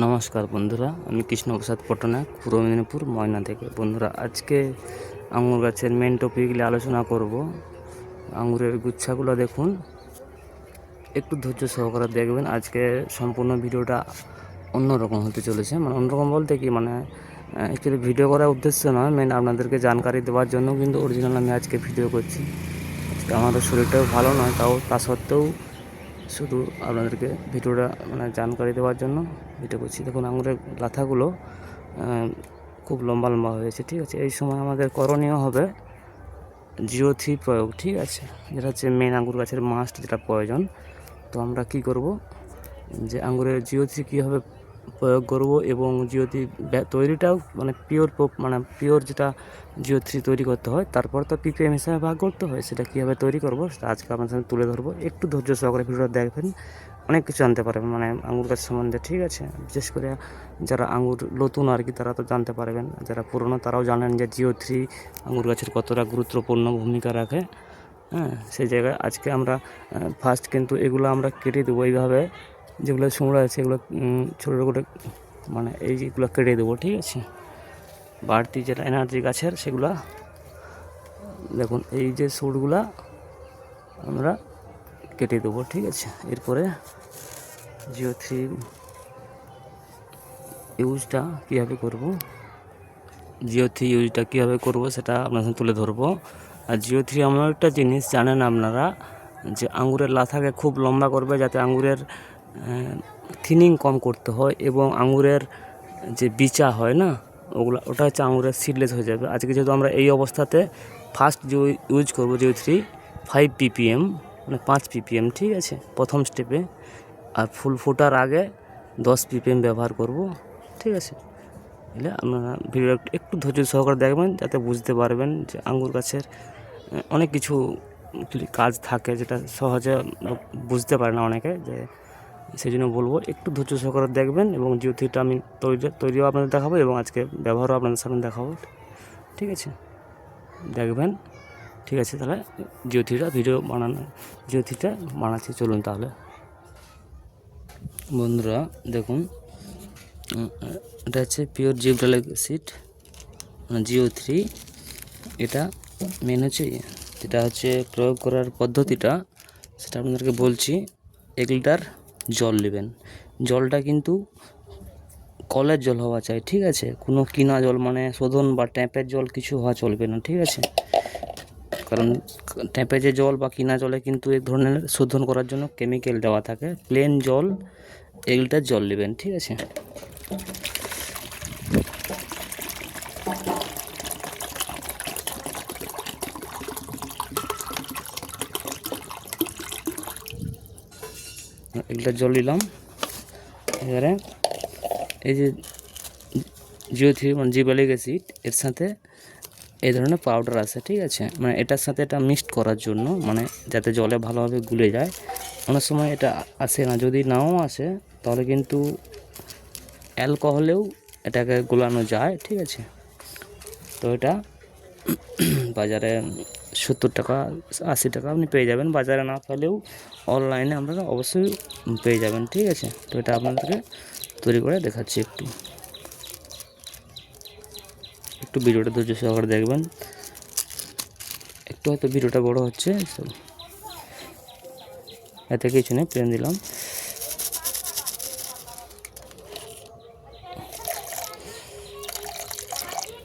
নমস্কার বন্ধুরা, আমি কৃষ্ণপ্রসাদ পটনায়ক, পূর্ব মেদিনীপুর, ময়না থেকে। বন্ধুরা, আজকে আঙুর গাছের মেন টপিক নিয়ে আলোচনা করব। আঙুরের গুচ্ছাগুলো দেখুন, একটু ধৈর্য সহকারে দেখবেন। আজকে সম্পূর্ণ ভিডিওটা অন্যরকম হতে চলেছে। মানে অন্যরকম বলতে কি মানে অ্যাকচুয়ালি ভিডিও করার উদ্দেশ্য নয় মেন আপনাদেরকে জানকারি দেওয়ার জন্য কিন্তু অরিজিনাল আমি আজকে ভিডিও করছি। আমাদের শরীরটাও ভালো নয়, তাও তা সত্ত্বেও শুধু আপনাদেরকে ভিডিওটা মানে জানকারি দেওয়ার জন্য ভিডিও করছি। দেখুন, আঙুরের লাথাগুলো খুব লম্বা লম্বা হয়েছে, ঠিক আছে? এই সময় আমাদের করণীয় হবে জিরো থ্রি প্রয়োগ, ঠিক আছে? যেটা হচ্ছে মেন আঙুর গাছের মাস্ট যেটা প্রয়োজন। তো আমরা কি করব? যে আঙুরের জিও থ্রি কীভাবে প্রয়োগ করব এবং জিও থ্রি তৈরিটাও মানে পিওর মানে পিওর যেটা জিও থ্রি তৈরি করতে হয়, তারপর তো পিপিএম হিসাবে ভাগ করতে হয়, সেটা কীভাবে তৈরি করব, সেটা আজকে আপনার সামনে তুলে ধরবো। একটু ধৈর্য সহকারে ভিডিওটা দেখবেন। অনেক কিছু জানতে পারবেন মানে আঙুর গাছ সম্বন্ধে, ঠিক আছে? বিশেষ করে যারা আঙুর নতুন আর কি, তারা তো জানতে পারবেন। যারা পুরনো, তারাও জানেন যে জিও থ্রি আঙুর গাছের কতটা গুরুত্বপূর্ণ ভূমিকা রাখে। হ্যাঁ সেই জায়গায় আজকে আমরা ফার্স্ট কিন্তু এগুলো আমরা কেটে দেবো এইভাবে। যেগুলো সুমড়া আছে, এগুলো ছোটো করে মানে এই যেগুলো কেটে দেবো, ঠিক আছে? বাড়তি যেটা এনার্জি গাছের, সেগুলো, দেখুন, এই যে সুটগুলা আমরা কেটে দেবো, ঠিক আছে? এরপরে জিও থ্রি ইউজটা কীভাবে করব? জিও থ্রি ইউজটা কীভাবে করব সেটা আপনার সাথে তুলে ধরবো। আর জিও থ্রি এমন একটা জিনিস, জানেন আপনারা, যে আঙ্গুরের লাথাকে খুব লম্বা করবে যাতে আঙ্গুরের থিনিং কম করতে হয় এবং আঙ্গুরের যে বিচা হয় না, ওগুলো, ওটা হচ্ছে আঙুরের সিডলেস হয়ে যাবে। আজকে যেহেতু আমরা এই অবস্থাতে ফার্স্ট যে ইউজ করব জিও থ্রি ফাইভ পিপিএম মানে পাঁচ পিপিএম, ঠিক আছে? প্রথম স্টেপে আর ফুল ফোটার আগে দশ পিপিএম ব্যবহার করব, ঠিক আছে? এলে আপনারা ভিডিও একটু ধৈর্য সহকারে দেখবেন, যাতে বুঝতে পারবেন যে আঙ্গুর গাছের অনেক কিছু কাজ থাকে যেটা সহজে বুঝতে পারে না অনেকে, যে সেই জন্য বলব একটু ধৈর্য সহকারে দেখবেন এবং জিও থ্রিটা আমি তৈরি, তৈরিও আপনাদের দেখাবো এবং আজকে ব্যবহারও আপনাদের সামনে দেখাবো, ঠিক আছে? দেখবেন। ঠিক আছে তাহলে? থ্রিটা ভিডিও বানানো থ্রিটা বানাচ্ছি, চলুন তাহলে। বন্ধুরা, দেখুন। এটা হচ্ছে পিওর জিব্রালিক সিট জিও থ্রি। এটা মেন হচ্ছে যেটা হচ্ছে প্রয়োগ করার পদ্ধতিটা, সেটা আপনাদেরকে বলছি এক লিটার জল নেবেন। জলটা কিন্তু কলের জল হওয়া চাই, ঠিক আছে? কোনো কিনা জল মানে শোধন বা ট্যাপের জল কিছু হওয়া চলবে না, ঠিক আছে? কারণ ট্যাপে যে জল বা কিনা জলে কিন্তু এক ধরনের শোধন করার জন্য কেমিক্যাল দেওয়া থাকে। প্লেন জল এক লিটার জল নেবেন ঠিক আছে? এক লিটার জল নিলাম এবারে এই যে জিও থ্রি মানে জিবালিক অ্যাসিড, এর সাথে এই ধরনের পাউডার আছে, ঠিক আছে? মানে এটার সাথে এটা মিক্সড করার জন্য মানে যাতে জলে ভালোভাবে গুলে যায়। অনেক সময় এটা আসে না, যদি নাও আসে, তাহলে কিন্তু অ্যালকোহলেও এটাকে গোলানো যায়, ঠিক আছে? তো এটা বাজারে সত্তর টাকা, আশি টাকা আপনি পেয়ে যাবেন। বাজারে না পেলেও অনলাইনে আপনারা অবশ্যই পেয়ে যাবেন, ঠিক আছে? তো এটা আপনাদেরকে তৈরি করে দেখাচ্ছি একটু। একটু ভিডিওটা ধৈর্য সহকারে দেখবেন। একটু হয়তো ভিডিওটা বড় হচ্ছে এতে কিছু নেই প্লেন দিলাম।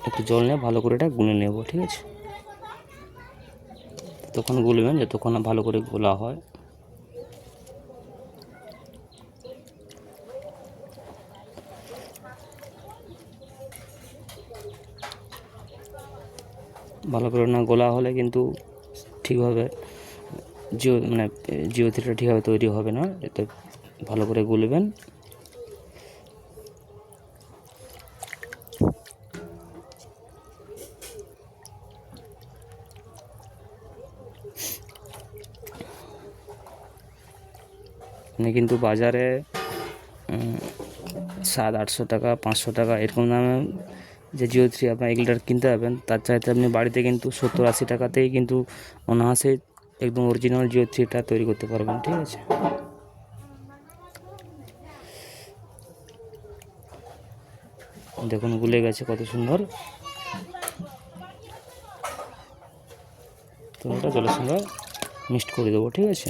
একটু জল নিয়ে ভালো করে এটা গুলে নেব, ঠিক আছে? তখন গুলবেন, যতক্ষণ না ভালো করে গোলা হয়। ভালো করে না গোলা হলে কিন্তু ঠিকভাবে জিও মানে জিও থ্রিটা ঠিকভাবে তৈরি হবে না। এতে ভালো করে গুলবেন। মানে কিন্তু বাজারে সাত আটশো টাকা, পাঁচশো টাকা, এরকম দামে যে জিও থ্রি আপনার এক লিটার কিনতে পারবেন। তার চাইতে আপনি বাড়িতে কিন্তু সত্তর আশি টাকাতেই কিন্তু অনায়াসে একদম অরিজিনাল জিও থ্রিটা তৈরি করতে পারবেন, ঠিক আছে? দেখুন, গুলে গেছে কত সুন্দর। তো এটা জলের সঙ্গে মিক্সড করে দেবো, ঠিক আছে?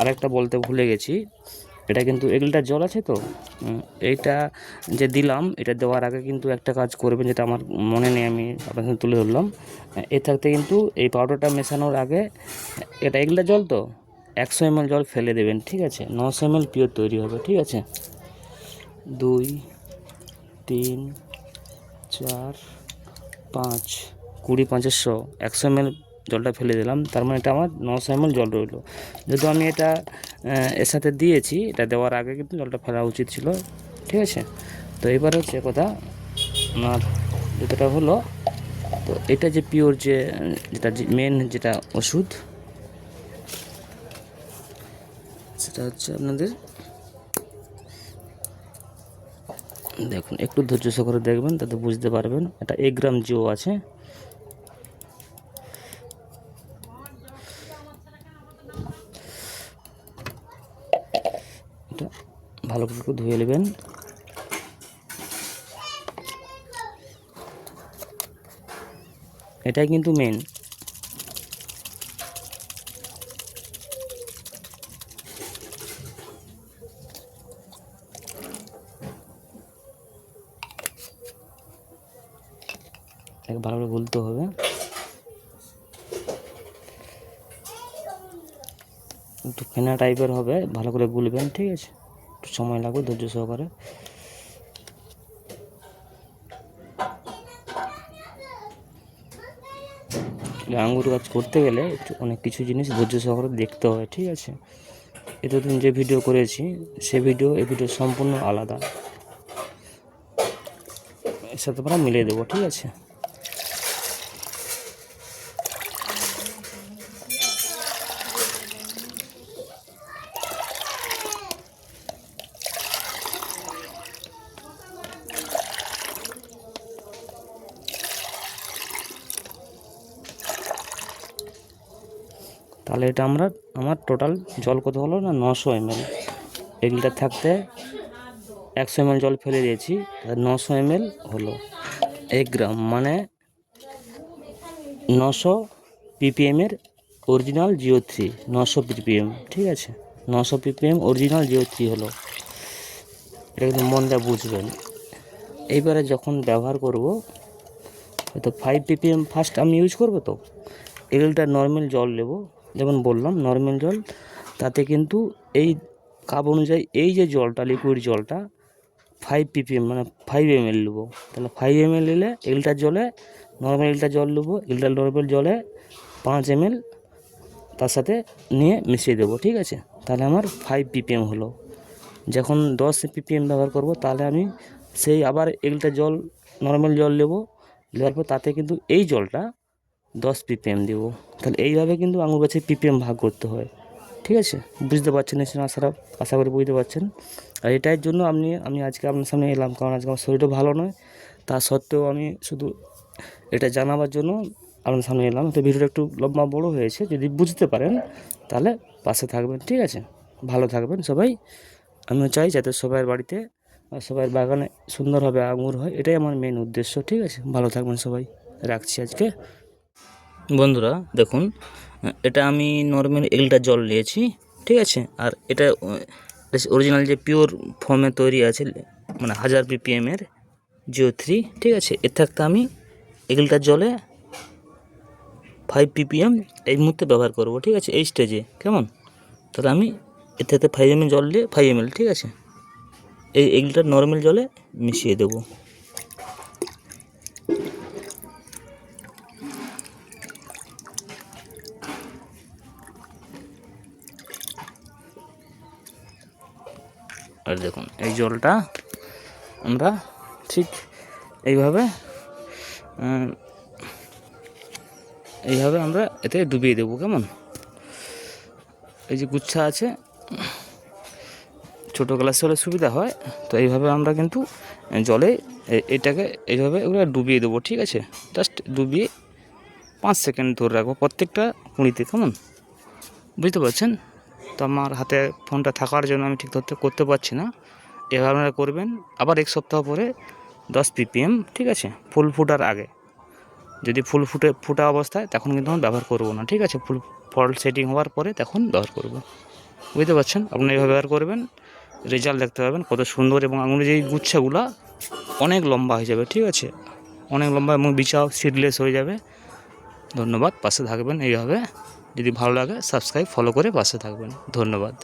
আরেকটা বলতে ভুলে গেছি। এটা কিন্তু এগুলোটা জল আছে তো? এইটা যে দিলাম, এটা দেওয়ার আগে কিন্তু একটা কাজ করবেন যেটা আমার মনে নেই, আমি আপনার সাথে তুলে ধরলাম। এর থাকতে কিন্তু এই পাউডারটা মেশানোর আগে, এটা এগুলো জল তো? একশো এমএল জল ফেলে দেবেন, ঠিক আছে? নশো এমএল পিওর তৈরি হবে, ঠিক আছে? দুই, তিন, চার, পাঁচ, কুড়ি পাঁচেরশো একশো এমএল জলটা ফেলে দিলাম। তার মানে এটা আমার নশো এমএল জল রইল। যেহেতু আমি এটা এর সাথে দিয়েছি, এটা দেওয়ার আগে কিন্তু জলটা ফেলা উচিত ছিল। ঠিক আছে? তো এবার হচ্ছে কথা, আমার যেটা হলো, তো এটা যে পিওর যে, যেটা মেন যেটা ওষুধ, সেটা হচ্ছে আপনাদের, দেখুন, একটু ধৈর্য সহকারে দেখবেন, তাতে বুঝতে পারবেন। এটা এক গ্রাম জিও আছে। ভালো করে একটু ধুয়ে নেবেন। এটাই কিন্তু মেন এটাকে ভালো করে গুলতে হবে। একটু ফেনা টাইপের হবে, ভালো করে গুলবেন, ঠিক আছে? সময় লাগবে, ধৈর্য সহকারে। আঙ্গুর গাছ করতে গেলে অনেক কিছু জিনিস ধৈর্য সহকারে দেখতে হয় ঠিক আছে? এতদিন যে ভিডিও করেছি, সে ভিডিও এই ভিডিও সম্পূর্ণ আলাদা। এর সাথে আমরা মিলিয়ে দেবো, ঠিক আছে? তাহলে এটা আমরা, আমার টোটাল জল কত হলো না? নশো এমএল লিটার থাকতে একশো এমএল জল ফেলে দিয়েছি নশো এমএল হলো। এক গ্রাম মানে নশো পিপিএমের অরিজিনাল জিও থ্রি নশো পিপিএম ঠিক আছে? নশো পিপিএম অরিজিনাল জিও থ্রি হলো। এটা কিন্তু মন দিয়ে বুঝবেন। এইবারে যখন ব্যবহার করব, হয়তো ফাইভ পিপিএম ফার্স্ট আমি ইউজ করব তো? এগুলোটা নর্মাল জল নেব। যেমন বললাম নর্মাল জল, তাতে কিন্তু এই কাপ অনুযায়ী এই যে জলটা লিকুইড জলটা ফাইভ পিপিএম মানে ফাইভ এম এল নেব তাহলে ফাইভ এম এল নিলে এলটার জলে নর্মাল এলটার জল নেব এলটার নর্মাল জলে পাঁচ এম এল তার সাথে নিয়ে মিশিয়ে দেবো, ঠিক আছে? তাহলে আমার ফাইভ পিপিএম হলো। যখন দশ পিপিএম ব্যবহার করব, তাহলে আমি সেই আবার এক লিটার জল নর্মাল জল নেব, নেওয়ার পর তাতে কিন্তু এই জলটা দশ পিপিএম দেব। তাহলে এইভাবে কিন্তু আঙুর গাছে পিপিএম ভাগ করতে হয়। ঠিক আছে? বুঝতে পারছেন নিশ্চয়ই আশা আশা করি বুঝতে পারছেন। আর এটার জন্য আপনি আমি আজকে আপনার সামনে এলাম, কারণ আজকে আমার শরীরটা ভালো নয়। তা সত্ত্বেও আমি শুধু এটা জানাবার জন্য আপনার সামনে এলাম। তো ভিডিওটা একটু লম্বা বড় হয়েছে, যদি বুঝতে পারেন, তাহলে পাশে থাকবেন, ঠিক আছে? ভালো থাকবেন সবাই। আমিও চাই যাতে সবার বাড়িতে আর সবার বাগানে সুন্দরভাবে আঙুর হয়। এটাই আমার মেন উদ্দেশ্য, ঠিক আছে? ভালো থাকবেন সবাই। রাখছি আজকে। বন্ধুরা, দেখুন, এটা আমি নর্মাল এলটা জল নিয়েছি, ঠিক আছে? আর এটা অরিজিনাল যে পিওর ফর্মে তৈরি আছে মানে হাজার পিপিএমের জিও থ্রি ঠিক আছে? এর থাকতে আমি এগুলটার জলে ফাইভ পিপিএম এই মুহূর্তে ব্যবহার করব, ঠিক আছে? এই স্টেজে কেমন? তাহলে আমি এর থেকে ফাইভ এম জল দিয়ে ফাইভ এম ঠিক আছে? এই এগুলটা নর্মাল জলে মিশিয়ে দেবো। আর দেখুন। এই জলটা আমরা ঠিক এইভাবে এইভাবে আমরা এতে ডুবিয়ে দেবো, কেমন? এই যে গুচ্ছা আছে, ছোটো গ্লাস হলে সুবিধা হয়। তো এইভাবে আমরা কিন্তু জলে এটাকে এইভাবে ওগুলো ডুবিয়ে দেবো, ঠিক আছে? জাস্ট ডুবিয়ে পাঁচ সেকেন্ড ধরে রাখব প্রত্যেকটা কুঁড়িতে, কেমন? বুঝতে পারছেন? তো আমার হাতে ফোনটা থাকার জন্য আমি ঠিক ধরতে করতে পারছি না। এভাবে আপনারা করবেন। আবার এক সপ্তাহ পরে দশ পিপিএম, ঠিক আছে? ফুল ফুটার আগে। যদি ফুল ফুটে, ফুটা অবস্থায়, তখন কিন্তু আমি ব্যবহার করব না, ঠিক আছে? ফুল ফল সেটিং হওয়ার পরে তখন ব্যবহার করব। বুঝতে পারছেন? আপনি এভাবে ব্যবহার করবেন, রেজাল্ট দেখতে পাবেন, কত সুন্দর এবং আঙুরের যেই গুচ্ছাগুলা, অনেক লম্বা হয়ে যাবে, ঠিক আছে? অনেক লম্বা এবং বিচাও সিডলেস হয়ে যাবে। ধন্যবাদ, পাশে থাকবেন এইভাবে। যদি ভালো লাগে সাবস্ক্রাইব ফলো করে পাশে থাকবেন। ধন্যবাদ।